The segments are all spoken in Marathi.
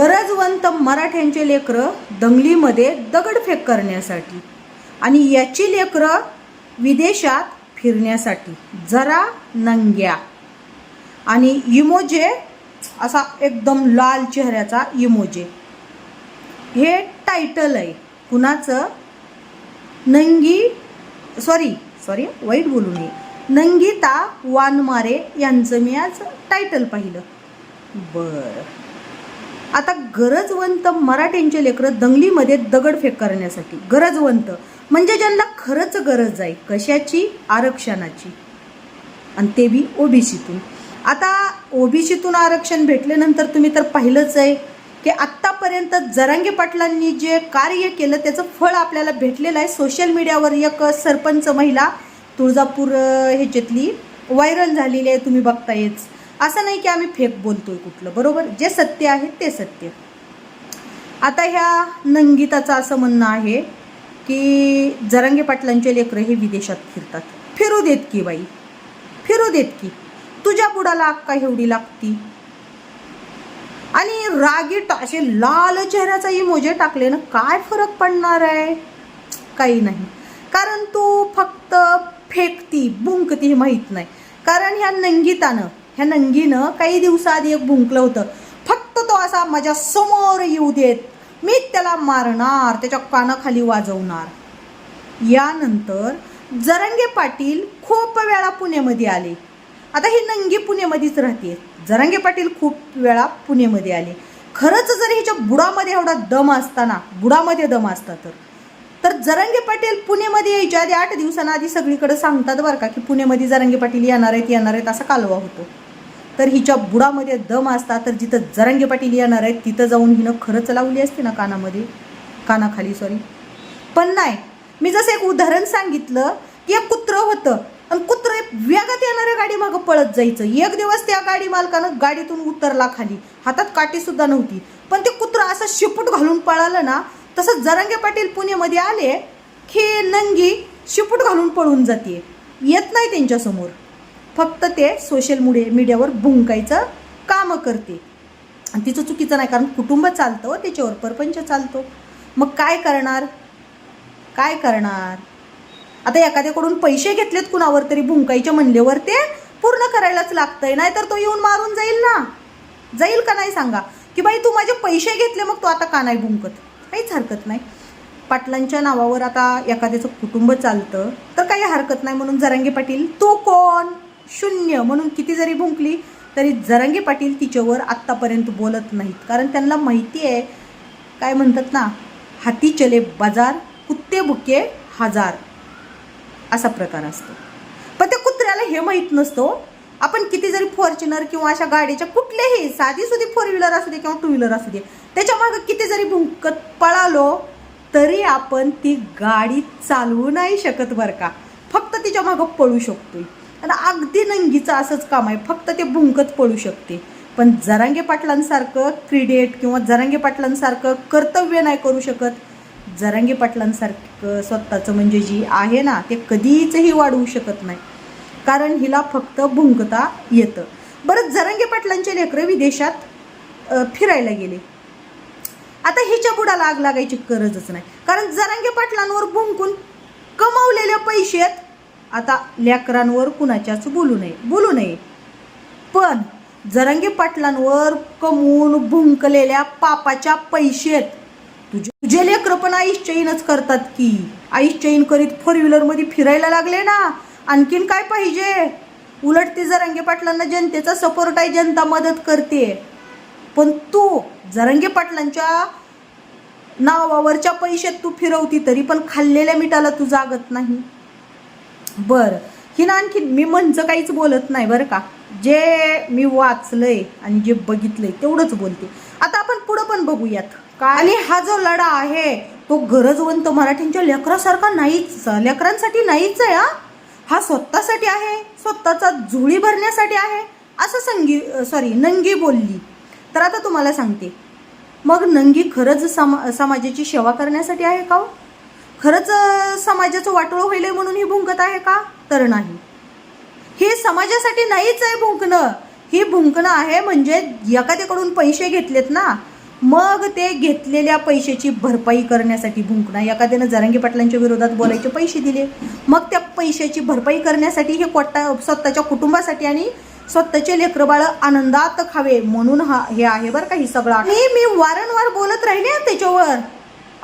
गरजवंत मराठ्यांचे लेकरं दंगलीमध्ये दगडफेक करण्यासाठी आणि याची लेकरं विदेशात फिरण्यासाठी. जरा नंग्या. आणि इमोजे असा एकदम लाल चेहऱ्याचा इमोजे. हे टायटल आहे. कुणाचं? नंगी सॉरी सॉरी वाईट बोलू नये. नंगिता वानमारे यांचं मी आज टायटल पाहिलं. बरं. आता गरजवंत मराठ्यांचे लेकरं दंगलीमध्ये दगडफेक करण्यासाठी. गरजवंत. म्हणजे ज्यांना खरंच गरज आहे. कशाची? आरक्षणाची. आणि ते बी ओबीसीतून. आता ओबीसीतून आरक्षण भेटल्यानंतर तुम्ही तर पाहिलंच आहे की आत्तापर्यंत जरांगे पाटलांनी जे कार्य केलं त्याचं फळ आपल्याला भेटलेलं आहे. सोशल मीडियावर एक सरपंच महिला तुळजापूर ह्याच्यातली व्हायरल झालेली आहे. तुम्ही बघतायच. असं नाही की आम्ही फेक बोलतोय कुठलं बरोबर? जे सत्य आहे ते सत्य. आता ह्या नंगिताचं असं म्हणणं आहे की जरांगे पाटलांचे लेकरं हे विदेशात फिरतात. फिरू देत की बाई. फिरू देत की. तुझ्या बुडाला अक्का एवढी लागती. आणि रागी असे लाल चेहऱ्याचा इमोजे टाकले ना काय फरक पडणार आहे? काही नाही. कारण तू फक्त फेकती बुंकती हे माहीत नाही. कारण ह्या नंगीतानं ह्या नंगीनं काही दिवसाआधी एक भुंकलं होतं. फक्त तो असा माझ्यासमोर येऊ देत मी त्याला मारणार त्याच्या कानाखाली वाजवणार. यानंतर जरंगे पाटील खूप वेळा पुण्यामध्ये आले. आता ही नंगी पुण्यामध्येच राहते. जरंगे पाटील खूप वेळा पुण्यामध्ये आले. खरंच जर हिच्या बुडामध्ये एवढा दम असताना बुडामध्ये दम असता तर. तर जरंगे पाटील पुण्यामध्ये यायच्या आधी आठ दिवसांना आधी सगळीकडे सांगतात बरं का की पुण्यामध्ये जरंगे पाटील येणार आहेत येणार आहेत असा कालवा होतो. तर हिच्या बुडामध्ये दम असता तर जिथं जरांगे पाटील येणार आहेत तिथं जाऊन हिनं खरंच लावली असते ना कानामध्ये? कानाखाली सॉरी पण नाही. मी जसं एक उदाहरण सांगितलं की एक कुत्रं होतं. आणि कुत्रं वेगात येणाऱ्या गाडी मागं पळत जायचं. एक दिवस त्या गाडी मालकानं गाडीतून उतरला खाली. हातात काठीसुद्धा नव्हती. पण ते कुत्रं असं शिपूट घालून पळालं ना तसं जरांगे पाटील पुण्यामध्ये आले की नंगी शिपूट घालून पळून जाते. येत नाही त्यांच्यासमोर. फक्त ते सोशल मुडे मीडियावर भुंकायचं कामं करते. आणि तिचं चुकीचं नाही कारण कुटुंब चालतं व त्याच्यावर परपंच चालतो. मग काय करणार? काय करणार? आता एखाद्याकडून पैसे घेतलेत कुणावर तरी भुंकायच्या म्हणल्यावर ते पूर्ण करायलाच लागतंय नाहीतर तो येऊन मारून जाईल ना? जाईल का नाही सांगा? की बाई तू माझे पैसे घेतले मग तू आता का नाही भुंकत? काहीच हरकत नाही. पाटलांच्या नावावर आता एखाद्याचं कुटुंब चालतं तर काही हरकत नाही म्हणून जरांगे पाटील तू कोण? शून्य म्हणून किती जरी भुंकली तरी जरंगे पाटील तिच्यावर आत्तापर्यंत बोलत नाहीत. कारण त्यांना माहिती आहे काय म्हणतात ना हाती चले बाजार कुत्ते बुके हजार. असा प्रकार असतो. पण त्या कुत्र्याला हे माहीत नसतो आपण किती जरी फॉर्च्युनर किंवा अशा गाडीच्या कुठल्याही साधी सुधी फोर व्हीलर असू दे किंवा टू व्हीलर असू दे त्याच्या मागं किती जरी भुंकत पळालो तरी आपण ती गाडी चालवू नाही शकत बरं का. फक्त तिच्या मागं पळू शकतो आणि अगदी नंगीचं असंच काम आहे. फक्त ते भुंकत पडू शकते. पण जरांगे पाटलांसारखं क्रीडेट किंवा जरांगे पाटलांसारखं कर्तव्य नाही करू शकत. जरांगे पाटलांसारखं स्वतःचं म्हणजे जी आहे ना ते कधीचही वाढवू शकत नाही. कारण हिला फक्त भुंकता येतं. बरं जरांगे पाटलांचे लेकरं विदेशात फिरायला गेले. आता हिच्या बुडाला आग लागायची गरजच नाही. कारण जरांगे पाटलांवर भुंकून कमावलेल्या पैशात आता लेकरांवर कुणाच्याच बोलू नये बोलू नये. पण जरंगे पाटलांवर कमवून भुंकलेल्या पापाच्या पैशेत तुझे तुझे लेकरं पण आईस चैनच करतात की. आईस चैन करीत फोर व्हीलरमध्ये फिरायला लागले ना. आणखीन काय पाहिजे? उलट ते जरंगे पाटलांना जनतेचा सपोर्ट आहे जनता मदत करते. पण तू जरंगे पाटलांच्या नावावरच्या पैशात तू फिरवती तरी पण खाल्लेल्या मिठाला तू जागत नाही. बरं. हिनं आणखी मी म्हणजे काहीच बोलत नाही बरं का. जे मी वाचलंय आणि जे बघितलंय तेवढंच बोलते. आता आपण पुढं पण बघूयात. का आणि हा जो लढा आहे तो गरजवंत मराठींच्या लेकरासारखा नाहीच लेकरांसाठी नाहीच आहे हा. हा स्वतःसाठी आहे स्वतःचा झुळी भरण्यासाठी आहे असं संगी सॉरी नंगी बोलली. तर आता तुम्हाला सांगते. मग नंगी खरंच समा समाजाची सेवा करण्यासाठी आहे का हो? खरंच समाजाचं वाटोळं होईल म्हणून ही भुंकत आहे का? तर नाही. हे समाजासाठी नाहीच आहे भुंकणं. ही भुंकणं आहे म्हणजे एखाद्याकडून पैसे घेतलेत ना मग ते घेतलेल्या पैशाची भरपाई करण्यासाठी भुंकणं. एखाद्यानं जरांगी पाटलांच्या विरोधात बोलायचे पैसे दिले मग त्या पैशाची भरपाई करण्यासाठी हे कोटा स्वतःच्या कुटुंबासाठी आणि स्वतःचे लेकरबाळ आनंदात खावे म्हणून हा हे आहे बरं का ही सगळं मी मी वारंवार बोलत राहिले त्याच्यावर.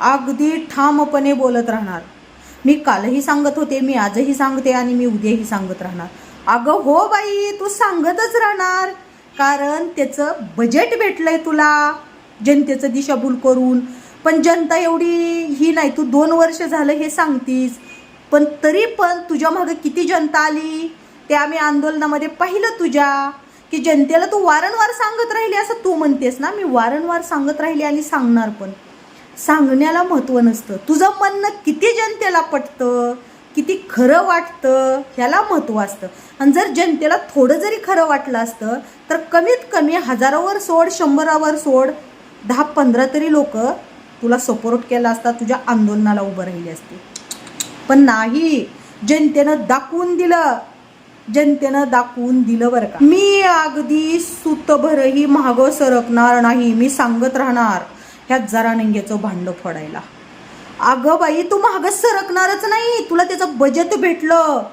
अगदी ठामपणे बोलत राहणार. मी कालही सांगत होते मी आजही सांगते आणि मी उद्याही सांगत राहणार. अगं हो बाई तू सांगतच राहणार. कारण त्याचं बजेट भेटलंय तुला. जनतेचं दिशाभूल करून. पण जनता एवढी ही नाही तू दोन वर्ष झालं हे सांगतीस. पण तरी पण तुझ्या मागं किती जनता आली? ते आम्ही आंदोलनामध्ये पाहिलं तुझ्या. की जनतेला तू वारंवार सांगत राहिली असं तू म्हणतेस ना? मी वारंवार सांगत राहिली आणि सांगणार पण. सांगण्याला महत्त्व नसतं. तुझं म्हणणं किती जनतेला पटतं किती खरं वाटतं ह्याला महत्त्व असतं. आणि जर जनतेला थोडं जरी खरं वाटलं असतं तर कमीत कमी हजारावर सोड शंभरावर सोड दहा पंधरा तरी लोक तुला सपोर्ट केला असता तुझ्या आंदोलनाला उभं राहिली असते. पण नाही. जनतेनं दाखवून दिलं. जनतेनं दाखवून दिलं बरं का. मी अगदी सुतभरही महाग सरकणार नाही. मी सांगत राहणार. ह्या जरा भांडं फोडायला. अगं बाई तू महाग सरकणारच नाही. तुला त्याचं बजेट भेटलं.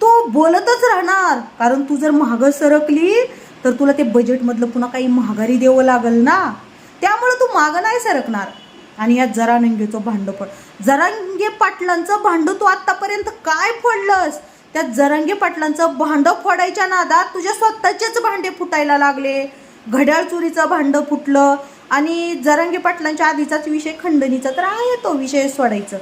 तू बोलतच राहणार. कारण तू जर महाग सरकली तर तुला ते बजेटमधलं पुन्हा काही महागारी द्यावं लागल ना. त्यामुळं तू मागं नाही सरकणार. आणि या जरानंगेचं भांडं पड जरांगे पाटलांचं भांडं तू आतापर्यंत काय फोडलंस? त्या जरांगे पाटलांचं भांडं फोडायच्या नादात तुझ्या स्वतःचेच भांडे फुटायला लागले. घड्याळ चोरीचं भांडं फुटलं. आणि जरांगे पाटलांच्या आधीचाच विषय खंडणीचा तर आहे तो विषय सोडायचं.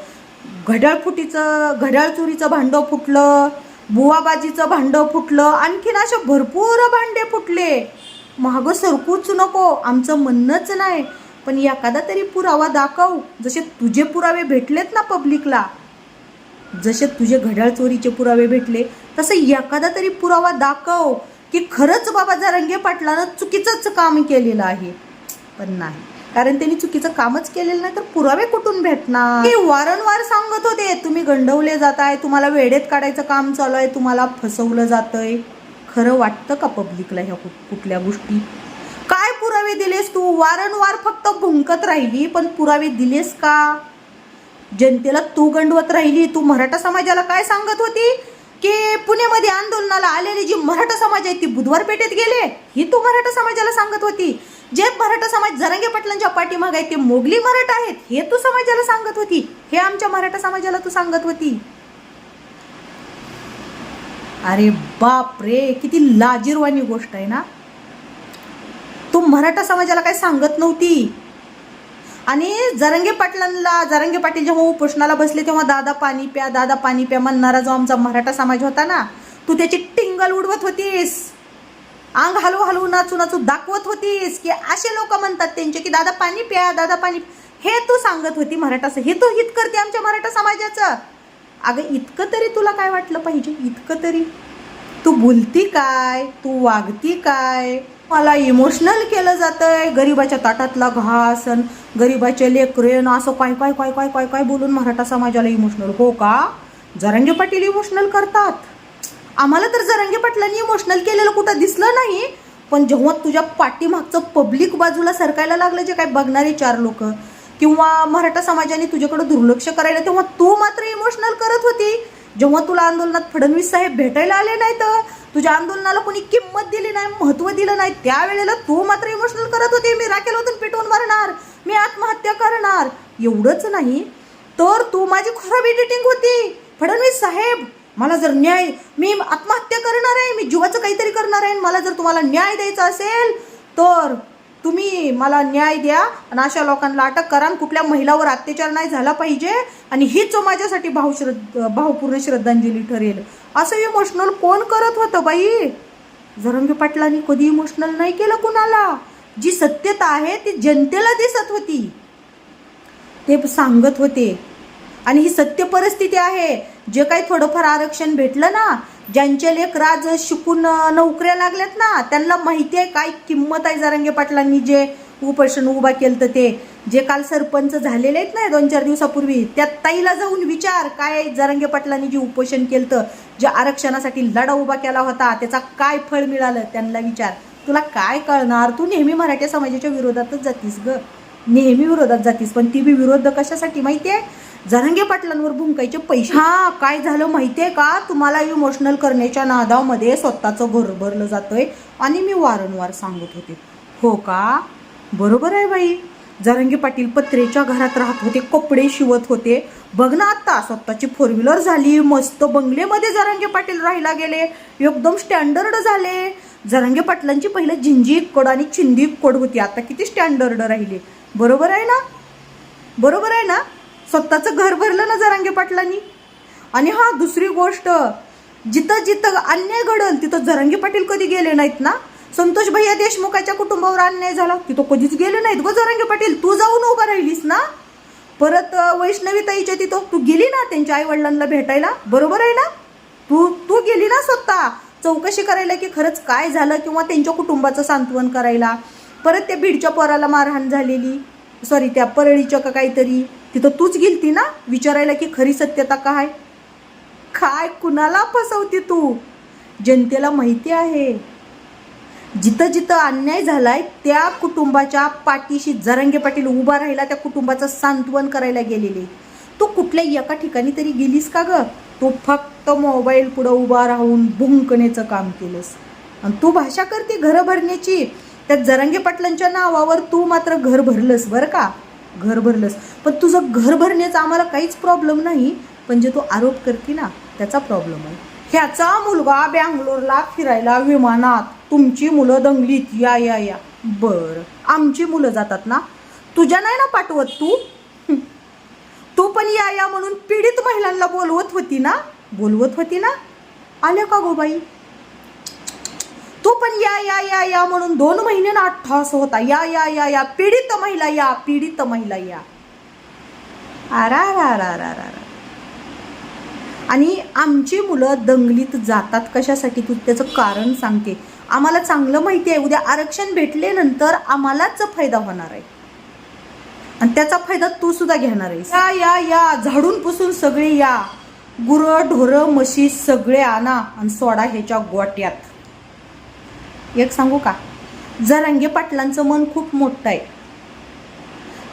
घड्याळ फुटीचं घड्याळ चोरीचं भांडं फुटलं बुवाबाजीचं भांडं फुटलं आणखीन असे भरपूर भांडे फुटले. मागं सरकूच नको आमचं म्हणणंच नाही. पण एखादा तरी पुरावा दाखव. जसे तुझे पुरावे भेटलेत ना पब्लिकला जसे तुझे घड्याळ चोरीचे पुरावे भेटले तसं एखादा तरी पुरावा दाखव की खरंच बाबा जरंगे पाटलानं चुकीचंच काम केलेलं आहे. पण नाही. कारण त्यांनी चुकीचं कामच केलेलं नाही तर पुरावे कुठून भेटणार? ते वारंवार सांगत होते तुम्ही गंडवले जात आहे तुम्हाला वेडेत काढायचं काम चालू आहे तुम्हाला फसवलं जातंय. खरं वाटतं का पब्लिकला ह्या कुठल्या गोष्टी? काय पुरावे दिलेस तू? वारंवार फक्त भुंकत राहिली पण पुरावे दिलेस का? जनतेला तू गंडवत राहिली तू मराठा समाजाला काय सांगत होती? की पुण्यामध्ये आंदोलनाला आलेली जी मराठा समाज आहे ती बुधवार पेठेत गेले ही तू मराठा समाजाला सांगत होती. जे मराठा समाज जरांगे पाटलांच्या पाठीमाग आहे ते मोगली मराठा आहेत हे तू समाजाला सांगत होती. हे आमच्या मराठा समाजाला तू सांगत होती. अरे बाप रे किती लाजीरवाणी गोष्ट आहे ना? तू मराठा समाजाला काय सांगत नव्हती. आणि जरंगे पाटलांना जरंगे पाटील जेव्हा उपोषणाला बसले तेव्हा दादा पाणी प्या दादा पाणी प्या म्हणणारा जो आमचा मराठा समाज होता ना तू त्याची टिंगल उडवत होतीस. अंग हलवू हलवू नाचू नाचू दाखवत होतीस की असे लोक म्हणतात त्यांचे की दादा पाणी प्या दादा पाणी हे तू सांगत होती मराठा हे तू हित करते आमच्या मराठा समाजाचं. अगं इतकं तरी तुला काय वाटलं पाहिजे? इतकं तरी. तू बोलती काय? तू वागती काय? मला इमोशनल केलं जातंय. गरीबाच्या ताटातला घास अन गरीबाचे लेकरेन असं काय काय काय काय काय काय बोलून मराठा समाजाला इमोशनल हो का? जरंगे पाटील इमोशनल करतात. आम्हाला तर जरंगे पाटलांनी इमोशनल केलेलं कुठं दिसलं नाही पण जेव्हा तुझ्या पाठीमागचं पब्लिक बाजूला सरकायला लागलं जे काय बघणारे चार लोक किंवा मराठा समाजाने तुझ्याकडे दुर्लक्ष करायला तेव्हा तू मात्र इमोशनल करत होती. जेव्हा तुला आंदोलनात फडणवीस साहेब भेटायला आले नाहीत तुझ्या आंदोलनाला कोणी किंमत दिली नाही महत्त्व दिलं नाही त्यावेळेला तू मात्र इमोशनल करत होती. मी राखेल पेटवून मारणार मी आत्महत्या करणार एवढंच नाही. तर तू माझी खराब एडिटिंग होती. फडणवीस साहेब मला जर न्याय मी आत्महत्या करणार आहे मी जीवाचं काहीतरी करणार आहे मला जर तुम्हाला न्याय द्यायचा असेल तर तुम्ही मला न्याय द्या आणि अशा लोकांना अटक करा आणि कुठल्या महिलावर अत्याचार नाही झाला पाहिजे आणि हीच माझ्यासाठी भावश्रद्ध भावपूर्ण श्रद्धांजली ठरेल. असं इमोशनल कोण करत होतं बाई? जरंगे पाटलांनी कधी इमोशनल नाही केलं कुणाला? जी सत्यता आहे ती जनतेला दिसत होती. ते सांगत होते. आणि ही सत्य परिस्थिती आहे जे काही थोडंफार आरक्षण भेटलं ना ज्यांचे लेख राज शिकून नोकऱ्या लागल्यात ना त्यांना माहिती आहे काय किंमत आहे जरांगे पाटलांनी जे उपोषण उभा केलं तर ते. जे काल सरपंच झालेले आहेत ना दोन चार दिवसापूर्वी त्या ताईला जाऊन विचार काय जरांगे पाटलांनी जे उपोषण केलं तर जे आरक्षणासाठी लढा उभा केला होता त्याचा काय फळ मिळालं त्यांना विचार. तुला काय कळणार? तू नेहमी मराठी समाजाच्या विरोधातच जातीस ग. नेहमी विरोधात जातीस पण ती बी विरोध कशासाठी माहिती आहे? झरंगे पाटलांवर भुंकायचे पैसे. हा काय झालं माहितीये का? तुम्हाला इमोशनल करण्याच्या नादामध्ये स्वतःचं घर भरलं जातोय आणि मी वारंवार सांगत होते. हो का? बरोबर आहे बाई. जरंगे पाटील पत्रेच्या घरात राहत होते कपडे शिवत होते. बघ ना आता स्वतःची फोर व्हीलर झाली मस्त बंगलेमध्ये जरंगे पाटील राहायला गेले एकदम स्टँडर्ड झाले. जरंगे पाटलांची पहिले झिंजी कोड आणि चिंदी कोड होती आता किती स्टँडर्ड राहिले. बरोबर आहे ना? बरोबर आहे ना? स्वतःचं घर भरलं ना जरांगे पाटलांनी? आणि हा दुसरी गोष्ट जिथं जिथं अन्याय घडल तिथं जरांगे पाटील कधी गेले नाहीत ना? संतोष भैया देशमुखाच्या कुटुंबावर अन्याय झाला तिथं कधीच गेले नाहीत गो जरांगे पाटील. तू जाऊन उभा राहिलीस ना? परत वैष्णवीताईच्या वैष्णवी ताईच्या तिथं? तू गेली ना त्यांच्या आई वडिलांना भेटायला? बरोबर आहे ना? तू तू गेली ना स्वतः? चौकशी करायला की खरंच काय झालं किंवा त्यांच्या कुटुंबाचं सांत्वन करायला? परत त्या बीडच्या पोराला मारहाण झालेली सॉरी त्या परळीच्या का काहीतरी? तिथं तूच गेलती ना? विचारायला की खरी सत्यता काय? काय कुणाला फसवती तू? जनतेला माहिती आहे. जिथं जिथं अन्याय झालाय त्या कुटुंबाच्या पाठीशी जरंगे पाटील उभा राहिला त्या कुटुंबाचं सांत्वन करायला गेलेले. तू कुठल्या एका ठिकाणी तरी गेलीस का ग? तू फक्त मोबाईल पुढं उभा राहून भुंकण्याचं काम केलंस. आणि तू भाषा करते घरं भरण्याची. त्या जरंगे पाटलांच्या नावावर तू मात्र घर भरलंस बरं का? घर भरलंस. पण तुझं घर भरण्याचा आम्हाला काहीच प्रॉब्लेम नाही. पण जे तू आरोप करते ना त्याचा प्रॉब्लेम आहे. ह्याचा मुलगा बँगलोरला फिरायला विमानात. तुमची मुलं दंगलीत या या या. बर. आमची मुलं जातात ना. तुझ्या नाही ना पाठवत तू? तू पण या या म्हणून पीडित महिलांना बोलवत होती ना? बोलवत होती ना? आल्या का गो बाई? तो पण या या या या म्हणून दोन महिने ना अठ्ठास होता. या या या या. पीडित महिला या पीडित महिला या. आरा रा आणि आमची मुलं दंगलीत जातात कशासाठी? तू त्याचं कारण सांगते. आम्हाला चांगलं माहिती आहे. उद्या आरक्षण भेटल्यानंतर आम्हालाच फायदा होणार आहे. आणि त्याचा फायदा तू सुद्धा घेणार आहेस. या या या. झाडून पुसून सगळे या. गुरं ढोरं म्हशी सगळे आणा आणि सोडा ह्याच्या गोट्यात. एक सांगू का? जरांगे पाटलांचं मन खूप मोठं आहे.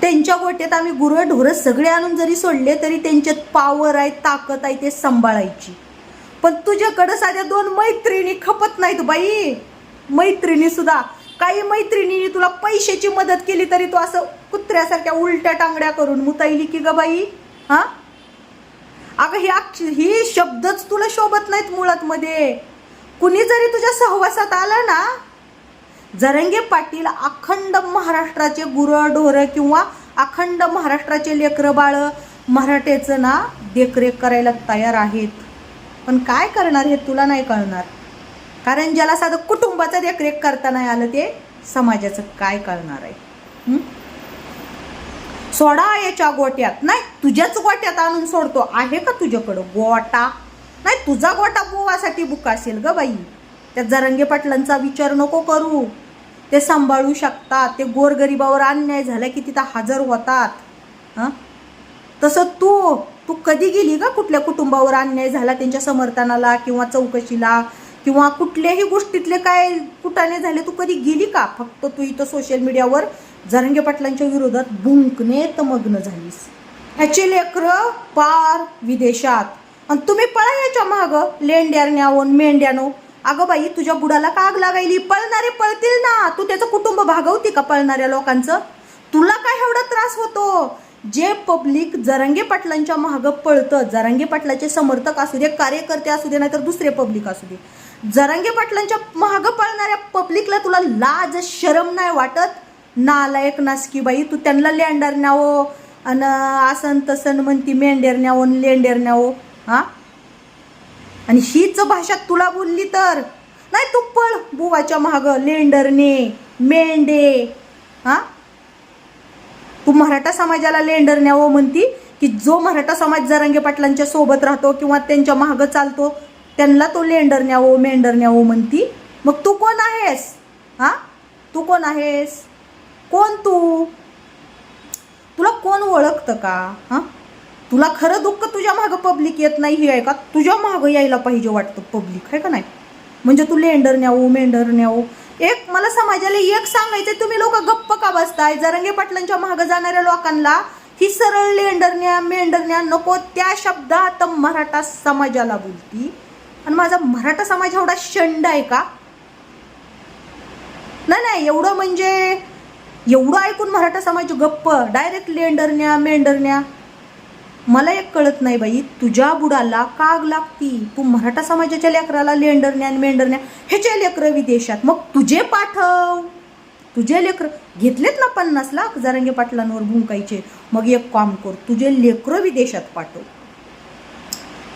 त्यांच्या गोट्यात आम्ही गुरं ढोरं सगळे आणून जरी सोडले तरी त्यांच्यात पावर आहे ताकद आहे ते सांभाळायची. पण तुझ्याकडं साध्या दोन मैत्रिणी खपत नाहीत बाई. मैत्रिणी सुद्धा. काही मैत्रिणींनी तुला पैशाची मदत केली तरी तू असं कुत्र्यासारख्या उलट्या टांगड्या करून मुताईली की ग बाई? हा? अगं ही अक्ष- ही शब्दच तुला शोभत नाहीत मुळात मध्ये. कुणी जरी तुझ्या सहवासात आलं ना जरंगे पाटील अखंड महाराष्ट्राचे गुरंढोरं किंवा अखंड महाराष्ट्राचे लेकरं बाळ मराठेचं ना देखरेख करायला तयार आहेत. पण काय करणार हे तुला नाही कळणार. कारण ज्याला साधं कुटुंबाचं देखरेख करता नाही आलं ते समाजाचं काय कळणार आहे? सोडा याच्या गोट्यात. नाही तुझ्याच गोट्यात आणून सोडतो. आहे का तुझ्याकडं गोटा? नाही तुझा गोटा बुवासाठी बुक असेल ग बाई. त्या जरंगे पाटलांचा विचार नको करू. ते सांभाळू शकतात. ते गोरगरिबावर अन्याय झाला की तिथं हजर होतात. हां? तसं तू तू कधी गेली का कुठल्या कुटुंबावर अन्याय झाला त्यांच्या समर्थनाला किंवा चौकशीला? किंवा कुठल्याही गोष्टीतले काय कुटाने झाले तू कधी गेली का? फक्त तू इथं सोशल मीडियावर जरंगे पाटलांच्या विरोधात भुंकणे मग्न झालीस. ह्याचे लेकरं पार विदेशात. आणि तुम्ही पळा याच्या माग लेंड्यार न्यावून मेंढ्यानो. अगं बाई तुझ्या बुडाला का आग लागायली? पळणारे पळतील ना. तू त्याचं कुटुंब भागवते का पळणाऱ्या लोकांचं? तुला काय एवढा त्रास होतो? जे पब्लिक जरंगे पाटलांच्या मागं पळतं जरंगे पाटलाचे समर्थक असू दे कार्यकर्ते असू दे नाहीतर दुसरे पब्लिक असू दे. जरंगे पाटलांच्या मागं पळणाऱ्या पब्लिकला तुला लाज शरम नाही वाटत? नालायक नासकी बाई तू त्यांना लेंडर न्यावो आणि आसन तसन म्हणती मेंढेर न्यावो लेंडेर न्यावो हां? आणि हीच भाषा तुला बोलली तर? नाही तू पळ बुवाच्या माग लेंडरने मेंढे हा? तू मराठा समाजाला लेंडर न्यावं म्हणती की जो मराठा समाज जरांगे पाटलांच्या सोबत राहतो किंवा त्यांच्या मागं चालतो त्यांना तो लेंडर न्यावो मेंढर न्यावं म्हणती? मग तू कोण आहेस? हां? तू कोण आहेस? कोण तू? तुला कोण ओळखतं का? हां? तुला खरं दुःख तुझ्या मागं पब्लिक येत नाही हे आहे का तुझ्या मागं यायला पाहिजे वाटतं पब्लिक आहे का नाही? म्हणजे तू लेंडर न्यावं मेंढर न्यावं. एक मला समाजाला एक सांगायचं तुम्ही लोक गप्प का बसताय? जरंगे पाटलांच्या मागं जाणाऱ्या लोकांना ही सरळ लेंडरण्या मेंढरण्या नको त्या शब्दात मराठा समाजाला बोलती. आणि माझा मराठा समाज एवढा शंड आहे का? नाही नाही एवढं म्हणजे एवढं ऐकून मराठा समाज गप्प. डायरेक्ट लेंडरण्या मेंढरण्या मला एक कळत नाही बाई तुझ्या बुडाला काग लागती. तू मराठा समाजाच्या लेकराला लेंडरण्या आणि मेंढरण्या ह्याच्या लेकरं विदेशात. मग तुझे पाठव. तुझे लेकर घेतलेत ना पन्नास लाख जरांगे पाटलांवर भुंकायचे. मग एक काम कर तुझे लेकरं विदेशात पाठव.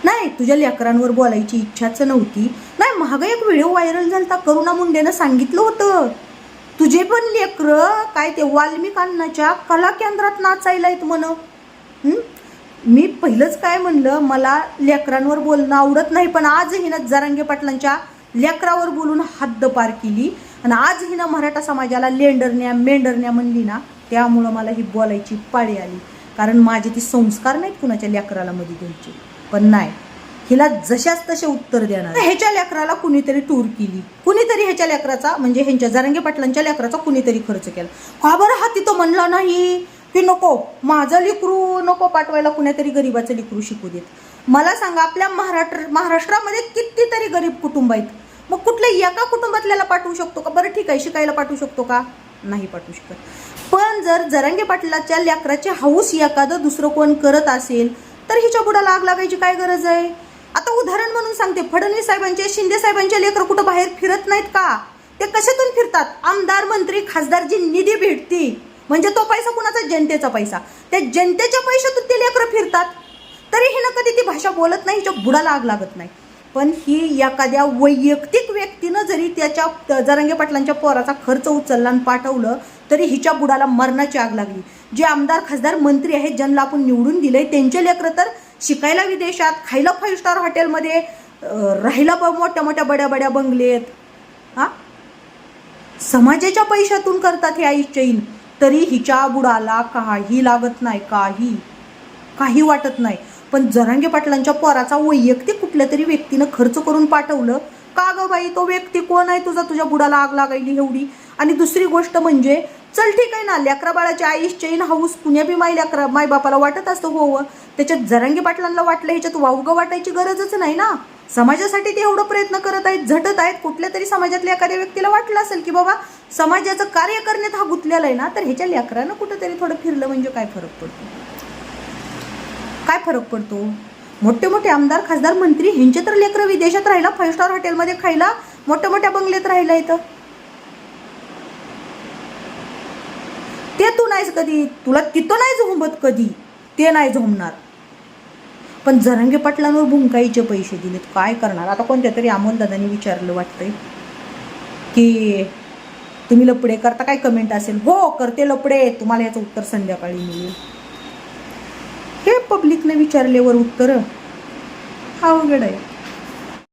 नाही तुझ्या लेकरांवर बोलायची इच्छाच नव्हती. नाही महाग एक व्हिडिओ व्हायरल झाला करुणा मुंडेनं सांगितलं होतं. तुझे पण लेकरं काय ते वाल्मिकांनाच्या कला केंद्रात नाचायला आहेत म्हण मी पहिलंच काय म्हणलं मला लेकरांवर बोलणं आवडत नाही पण आज हिनं जरांगे पाटलांच्या लेकरावर बोलून हद्दपार केली. आणि आज हिनं मराठा समाजाला लेंडरण्या मेंढरण्या म्हणली ना त्यामुळं मला ही बोलायची पाळी आली. कारण माझे ती संस्कार नाहीत कुणाच्या लेकराला मध्ये द्यायचे पण नाही हिला जशाच तसे उत्तर देणार. ह्याच्या लेकराला कुणीतरी टूर केली. कुणीतरी ह्याच्या लेकराचा म्हणजे ह्यांच्या जरांगे पाटलांच्या लेकराचा कुणीतरी खर्च केला. का बरं हा तिथं म्हणला नाही? की नको माझं लिकरू नको पाठवायला कुणीतरी गरीबाचं लिकरू शिकू देत. मला सांगा आपल्या महाराष्ट्र महाराष्ट्रामध्ये कितीतरी गरीब कुटुंब आहेत. मग कुठल्या एका कुटुंबातल्याला पाठवू शकतो का? बरं ठीक आहे शिकायला पाठवू शकतो का? नाही पाठवू शकत. पण जर जरांगे पाटलाच्या लेकराचे हाऊस एखादं दुसरं कोण करत असेल तर हिच्या बुडाला आग लागायची काय गरज आहे? आता उदाहरण म्हणून सांगते फडणवीस साहेबांचे शिंदे साहेबांचे लेकर कुठं बाहेर फिरत नाहीत का? ते कशातून फिरतात? आमदार मंत्री खासदार जी निधी भेटती म्हणजे तो पैसा कुणाचा? जनतेचा पैसा. त्या जनतेच्या पैशातून ते लेकरं फिरतात. तरी हिनं कधी ती भाषा बोलत नाही हिच्या बुडाला आग लागत नाही. पण ही एखाद्या वैयक्तिक व्यक्तीनं जरी त्याच्या जरांगे पाटलांच्या पोराचा खर्च उचलला आणि पाठवलं तरी हिच्या बुडाला मरणाची आग लागली. जे आमदार खासदार मंत्री आहेत ज्यांना आपण निवडून दिलंय त्यांचे लेकरं तर शिकायला विदेशात खायला फाईव्ह स्टार हॉटेलमध्ये राहायला मोठ्या मोठ्या बड्या बड्या बंगलेत. हा? समाजाच्या पैशातून करतात हे आई चैन तरी हिच्या बुडाला काही लागत नाही काही काही वाटत नाही. पण जरांगे पाटलांच्या पोराचा वैयक्तिक कुठल्या तरी व्यक्तीनं खर्च करून पाठवलं का ग बाई तो व्यक्ती कोण आहे तुझा? तुझ्या बुडाला आग लागायली एवढी? आणि दुसरी गोष्ट म्हणजे चल ठीक आहे ना लेकरा बाळाच्या आईस चैन हाऊस पुण्याबी माई लेकरा माय बापाला वाटत असतं हो, हो. त्याच्यात जरांगे पाटलांना वाटलं ह्याच्यात वावगं वाटायची गरजच नाही ना? समाजासाठी ते एवढं प्रयत्न करत आहेत झटत आहेत. कुठल्या तरी समाजातल्या एखाद्या व्यक्तीला वाटलं असेल की बाबा समाजाचं कार्य करण्यात हा गुंतलेला आहे ना तर ह्याच्या लेकरानं कुठंतरी थोडं फिरलं म्हणजे काय फरक पडतो? काय फरक पडतो? मोठे मोठे आमदार खासदार मंत्री ह्यांचे तर लेकरं विदेशात राहिला फाईव्ह स्टार हॉटेलमध्ये खायला मोठ्या मोठ्या बंगल्यात राहिला इथं. ते तू नाहीस कधी? तुला तिथं नाही झोंबत कधी? ते नाही झोंबणार. पण जरंगे पाटलांवर भुंकाईचे पैसे दिलेत. काय करणार? आता कोणत्या तरी अमोलदादांनी विचारलं वाटतंय. की तुम्ही लपडे करता काय? कमेंट असेल. हो करते लपडे. तुम्हाला याचं उत्तर संध्याकाळी मिळेल. हे पब्लिकने विचारल्यावर उत्तर अवघड आहे.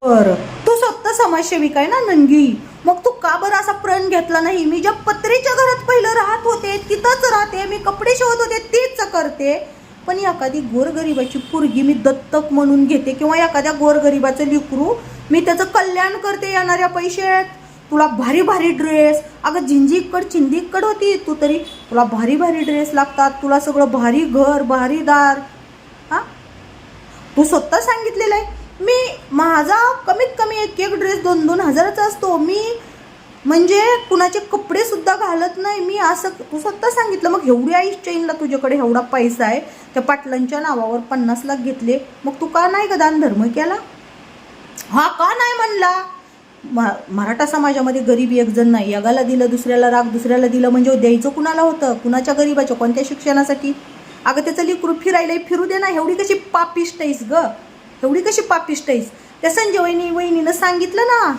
बरं. तू स्वतः समाजसेविका आहे ना नंगी? मग तू का बरं असा प्रण घेतला नाही? मी ज्या पत्रीच्या घरात पहिलं राहत होते तिथंच राहते. मी कपडे शिवत होते तीच करते. पण एखादी गोरगरिबाची पोरगी मी दत्तक म्हणून घेते किंवा एखाद्या गोरगरिबाचं लिकरू मी त्याचं कल्याण करते येणाऱ्या पैशात. तुला भारी भारी ड्रेस अगं झिंजीकड चिंदीकड होती तू तरी. तुला भारी भारी ड्रेस लागतात. तुला सगळं भारी घर भारी दार. हां? तू स्वतः सांगितलेलं आहे. मी माझा कमीत कमी एक एक ड्रेस दोन दोन हजाराचा असतो. मी म्हणजे कुणाचे कपडे सुद्धा घालत नाही. मी असं तू स्वतः सांगितलं मग एवढी आईस चैनला तुझ्याकडे एवढा पैसा आहे त्या पाटलांच्या नावावर पन्नास लाख घेतले मग तू का नाही का दान धर्म केला? हा का नाही म्हणला? म- मराठा समाजामध्ये गरीब एकजण नाही. यागाला दिलं दुसऱ्याला राग दुसऱ्याला दिलं म्हणजे द्यायचं कुणाला होतं? कुणाच्या गरीबाच्या कोणत्या शिक्षणासाठी? अगं त्याचं लिकरू फिरायला फिरू दे ना एवढी कशी पापिष्ट आहेस ग? एवढी कशी पापिष्ट आहेस? त्या संजय वहिनी वहिनीनं सांगितलं ना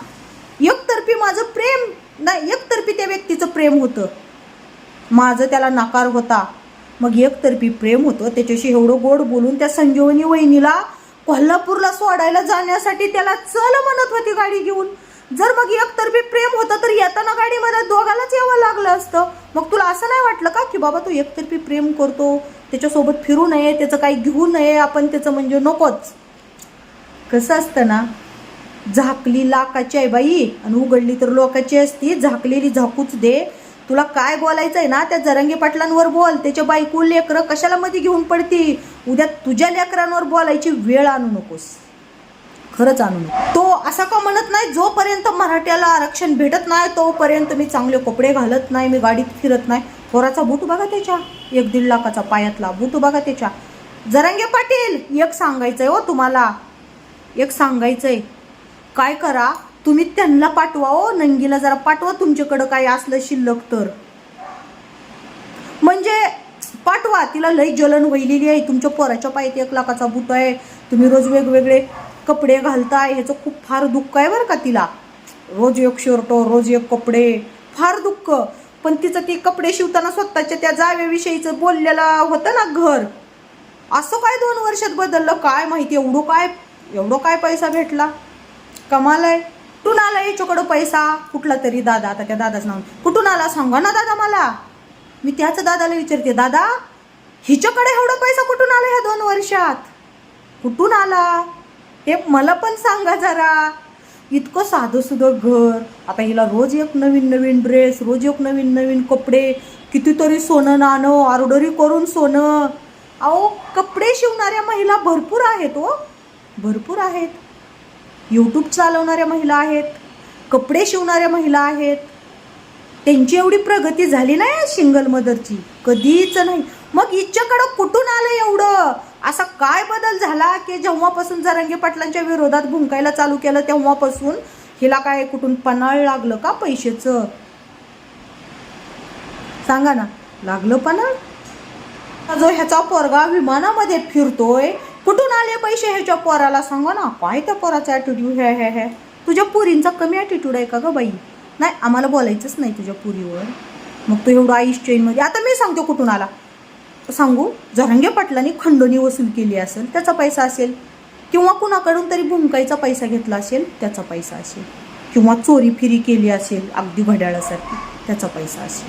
एकतर्फी माझं प्रेम नाही एकतर्फी त्या व्यक्तीचं प्रेम होतं. माझं त्याला नकार होता. मग एकतर्फी प्रेम होतं. त्याच्याशी एवढं गोड बोलून त्या संजीवनी वहिनीला कोल्हापूरला सोडायला जाण्यासाठी त्याला चल म्हणत होती गाडी घेऊन. जर मग एकतर्फी प्रेम होतं तर येताना गाडीमध्ये दोघालाच यावं लागलं असतं. मग तुला असं नाही वाटलं का की बाबा तू एकतर्फी प्रेम करतो? त्याच्यासोबत फिरू नये त्याचं काही घेऊ नये आपण त्याचं म्हणजे नकोच. कसं असतं ना झाकली लाकाची आहे बाई. आणि उघडली तर लोकाची असती. झाकलेली झाकूच दे. तुला काय बोलायचं आहे ना? त्या जरंगे पाटलांवर बोल. त्याच्या बायको लेकरं कशाला मध्ये घेऊन पडती? उद्या तुझ्या लेकरांवर बोलायची वेळ आणू नकोस. खरंच आणू नको. तो असा का म्हणत नाही? जोपर्यंत मराठ्याला आरक्षण भेटत नाही तोपर्यंत मी चांगले कपडे घालत नाही मी गाडीत फिरत नाही. थोराचा बूट बघा त्याच्या? एक दीड लाखाचा पायातला बूट बघा त्याच्या? जरांगे पाटील एक सांगायचंय हो तुम्हाला. एक सांगायचंय. काय करा? तुम्ही त्यांना पाठवा हो नंगीला जरा पाठवा तुमच्याकडं काय असलं शिल्लक तर. म्हणजे पाठवा तिला लई जलन वहिलेली आहे. तुमच्या पोराच्या पायात एक लाखाचा बुट आहे. तुम्ही रोज वेगवेगळे कपडे घालताय. ह्याचं खूप फार दुःख आहे बरं का तिला. रोज एक शर्ट रोज एक कपडे. फार दुःख. पण तिचं ती कपडे शिवताना स्वतःच्या त्या जावेविषयीचं बोललेलं होतं ना घर. असं काय दोन वर्षात बदललं? काय माहिती एवढं काय एवढं काय पैसा भेटला? कमाल आहे. कुठून आला याच्याकडं पैसा? कुठला तरी दादा आता त्या दादाच नाव. कुठून आला? सांगा ना दादा मला. मी त्याच दादाला विचारते दादा हिच्याकडे एवढा पैसा कुठून आला ह्या दोन वर्षात? कुठून आला? हे मला पण सांगा जरा. इतकं साधं सुधं घर. आता हिला रोज एक नवीन नवीन ड्रेस रोज एक नवीन नवीन कपडे कितीतरी सोनं नाणं ऑर्डरी करून सोनं. अहो कपडे शिवणाऱ्या महिला भरपूर आहेत हो. भरपूर आहेत. यूट्यूब चालवणाऱ्या महिला आहेत कपडे शिवणाऱ्या महिला आहेत. त्यांची एवढी प्रगती झाली नाही सिंगल मदरची. कधीच नाही. मग हिच्याकडं कुठून आलं एवढं? असा काय बदल झाला की जेव्हापासून जरांगे पाटलांच्या विरोधात भुंकायला चालू केलं तेव्हापासून हिला काय कुठून पन्हाळ लागलं का पैशाचं? सांगा ना लागलं पन्हाळ? जो ह्याचा पोरगा विमानामध्ये फिरतोय कुठून आले पैसे ह्याच्या पोराला? सांगा ना. काय त्या पोराचा ॲटिट्यूड हे हे हे? तुझ्या पुरींचा कमी ॲटिट्यूड आहे का गं बाई? नाही आम्हाला बोलायचंच नाही तुझ्या पुरीवर. मग तू एवढा आईस चेनमध्ये आता मी सांगतो कुठून आला. सांगू जरंगे पाटलांनी खंडोनी वसूल केली असेल त्याचा पैसा असेल. किंवा कुणाकडून तरी भुंकाईचा पैसा घेतला असेल त्याचा पैसा असेल. किंवा चोरी फिरी केली असेल अगदी घड्याळासारखी त्याचा पैसा असेल.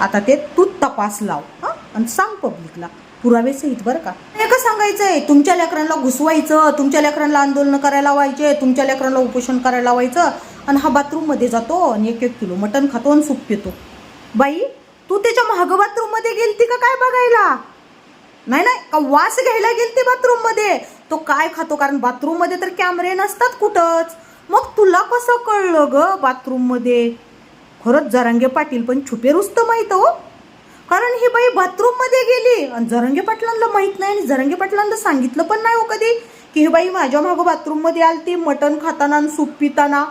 आता ते तू तपास लाव हां? आणि सांग पब्लिकला पुरावे सहित बरं का? सांगायचं सांगायचंय तुमच्या लेकरांना घुसवायचं तुमच्या लेकरांना आंदोलन करायला लावायचे तुमच्या लेकरांना उपोषण करायला लावायचं आणि हा बाथरूममध्ये जातो आणि एक एक किलो मटण खातो आणि सूप पितो. बाई तू त्याच्या महाग बाथरूममध्ये गेलती का काय बघायला? नाही नाही का वास घ्यायला गेलती बाथरूममध्ये तो काय खातो? कारण बाथरूममध्ये तर कॅमेरे नसतात कुठंच. मग तुला कसं कळलं ग बाथरूममध्ये खरंच जरांगे पाटील पण छुपे रुस्त माहीत हो. कारण ही बाई बाथरूममध्ये गेली. आणि जरंगे पाटलांना माहीत नाही आणि जरंगे पाटलांना सांगितलं पण नाही हो कधी की ही बाई माझ्या मागं बाथरूममध्ये आलती मटण खाताना आणि सूप पिताना.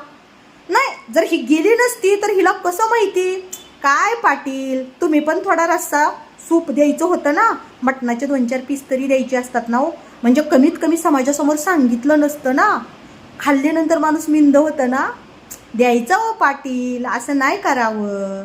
नाही जर ही गेली नसती तर हिला कसं माहिती? काय पाटील? तुम्ही पण थोडा रस्सा. सूप द्यायचं होतं ना. मटणाचे दोन चार पीस तरी द्यायचे असतात ना हो. म्हणजे कमीत कमी समाजासमोर सांगितलं नसतं ना. खाल्ल्यानंतर माणूस मिंद होतं ना. द्यायचं हो पाटील. असं नाही करावं.